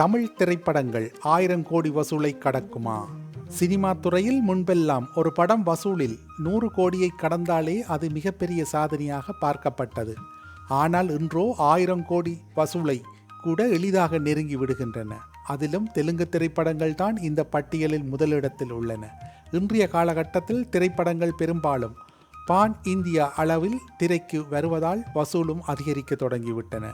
தமிழ் திரைப்படங்கள் ஆயிரம் கோடி வசூலை கடக்குமா? சினிமா துறையில் முன்பெல்லாம் ஒரு படம் வசூலில் நூறு கோடியை கடந்தாலே அது மிகப்பெரிய சாதனையாக பார்க்கப்பட்டது. ஆனால் இன்றோ ஆயிரம் கோடி வசூலை கூட எளிதாக நெருங்கி விடுகின்றன. அதிலும் தெலுங்கு திரைப்படங்கள் தான் இந்த பட்டியலில் முதலிடத்தில் உள்ளன. இன்றைய காலகட்டத்தில் திரைப்படங்கள் பெரும்பாலும் பான் இந்தியா அளவில் திரைக்கு வருவதால் வசூலும் அதிகரிக்க தொடங்கிவிட்டன.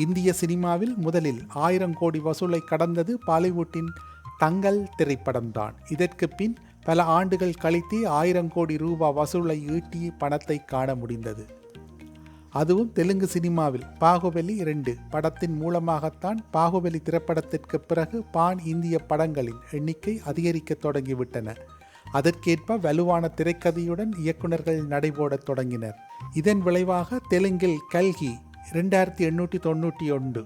இந்திய சினிமாவில் முதலில் ஆயிரம் கோடி வசூலை கடந்தது பாலிவுட்டின் தங்கல் திரைப்படம்தான். இதற்கு பின் பல ஆண்டுகள் கழித்து ஆயிரம் கோடி ரூபாய் வசூலை ஈட்டி பணத்தை காண முடிந்தது. அதுவும் தெலுங்கு சினிமாவில். பாகுபலி இரண்டு. படத்தின் மூலமாகத்தான் பாகுபலி திரைப்படத்திற்கு பிறகு பான் இந்திய படங்களின் எண்ணிக்கை அதிகரிக்க தொடங்கிவிட்டன. அதற்கேற்ப வலுவான திரைக்கதையுடன் இயக்குனர்கள் நடைபோடத் தொடங்கினர். இதன் விளைவாக தெலுங்கில் கல்கி ரெண்டாயிரத்தி எண்ணூற்றி தொண்ணூற்றி ஒன்று.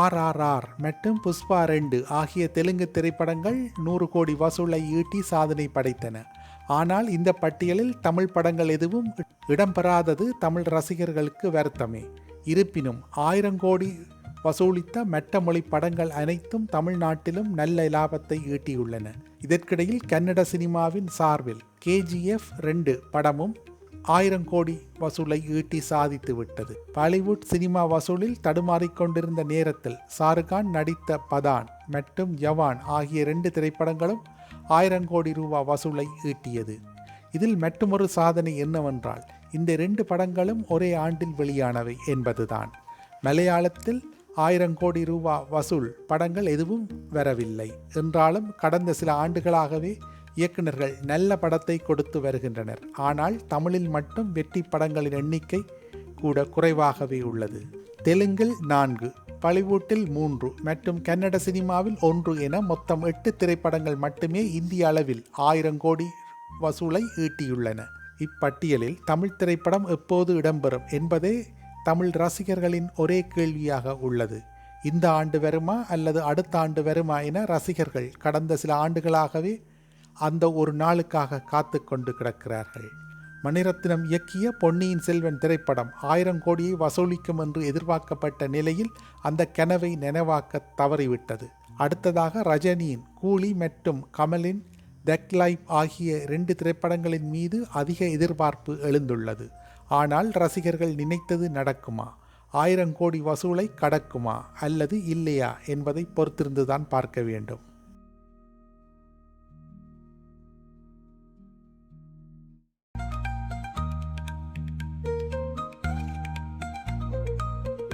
ஆர்ஆர்ஆர் மற்றும் புஷ்பா ரெண்டு ஆகிய தெலுங்கு திரைப்படங்கள் நூறு கோடி வசூலை ஈட்டி சாதனை படைத்தன. ஆனால் இந்த பட்டியலில் தமிழ் படங்கள் எதுவும் இடம்பெறாதது தமிழ் ரசிகர்களுக்கு வருத்தமே. இருப்பினும் ஆயிரம் கோடி வசூலித்த மெட்ட மொழி படங்கள் அனைத்தும் தமிழ்நாட்டிலும் நல்ல லாபத்தை ஈட்டியுள்ளன. இதற்கிடையில் கன்னட சினிமாவின் சார்பில் கேஜிஎஃப் ரெண்டு படமும் ஆயிரம் கோடி வசூலை ஈட்டி சாதித்து விட்டது. பாலிவுட் சினிமா வசூலில் தடுமாறிக் கொண்டிருந்த நேரத்தில் ஷாருக்கான் நடித்த பதான் மற்றும் ஜவான் ஆகிய இரண்டு திரைப்படங்களும் ஆயிரம் கோடி ரூபா வசூலை ஈட்டியது. இதில் மற்றுமொரு சாதனை என்னவென்றால் இந்த இரண்டு படங்களும் ஒரே ஆண்டில் வெளியானவை என்பதுதான். மலையாளத்தில் ஆயிரம் கோடி ரூபா வசூல் படங்கள் எதுவும் வரவில்லை. என்றாலும் கடந்த சில ஆண்டுகளாகவே இயக்குநர்கள் நல்ல படத்தை கொடுத்து வருகின்றனர். ஆனால் தமிழில் மட்டும் வெற்றி படங்களின் எண்ணிக்கை கூட குறைவாகவே உள்ளது. தெலுங்கில் நான்கு பாலிவுட்டில் மூன்று மற்றும் கன்னட சினிமாவில் ஒன்று என மொத்தம் எட்டு திரைப்படங்கள் மட்டுமே இந்திய அளவில் ஆயிரம் கோடி வசூலை ஈட்டியுள்ளன. இப்பட்டியலில் தமிழ் திரைப்படம் எப்போது இடம்பெறும் என்பதே தமிழ் ரசிகர்களின் ஒரே கேள்வியாக உள்ளது. இந்த ஆண்டு வருமா அல்லது அடுத்த ஆண்டு வருமா என ரசிகர்கள் கடந்த சில ஆண்டுகளாகவே அந்த ஒரு நாளுக்காக காத்து கொண்டு கிடக்கிறார்கள். மணிரத்னம் இயக்கிய பொன்னியின் செல்வன் திரைப்படம் ஆயிரம் கோடியை வசூலிக்கும் என்று எதிர்பார்க்கப்பட்ட நிலையில் அந்த கனவை நினைவாக்க தவறிவிட்டது. அடுத்ததாக ரஜினியின் கூலி மற்றும் கமலின் தெக் லைப் ஆகிய இரண்டு திரைப்படங்களின் மீது அதிக எதிர்பார்ப்பு எழுந்துள்ளது. ஆனால் ரசிகர்கள் நினைத்தது நடக்குமா? ஆயிரம் கோடி வசூலை கடக்குமா அல்லது இல்லையா என்பதை பொறுத்திருந்துதான் பார்க்க வேண்டும்.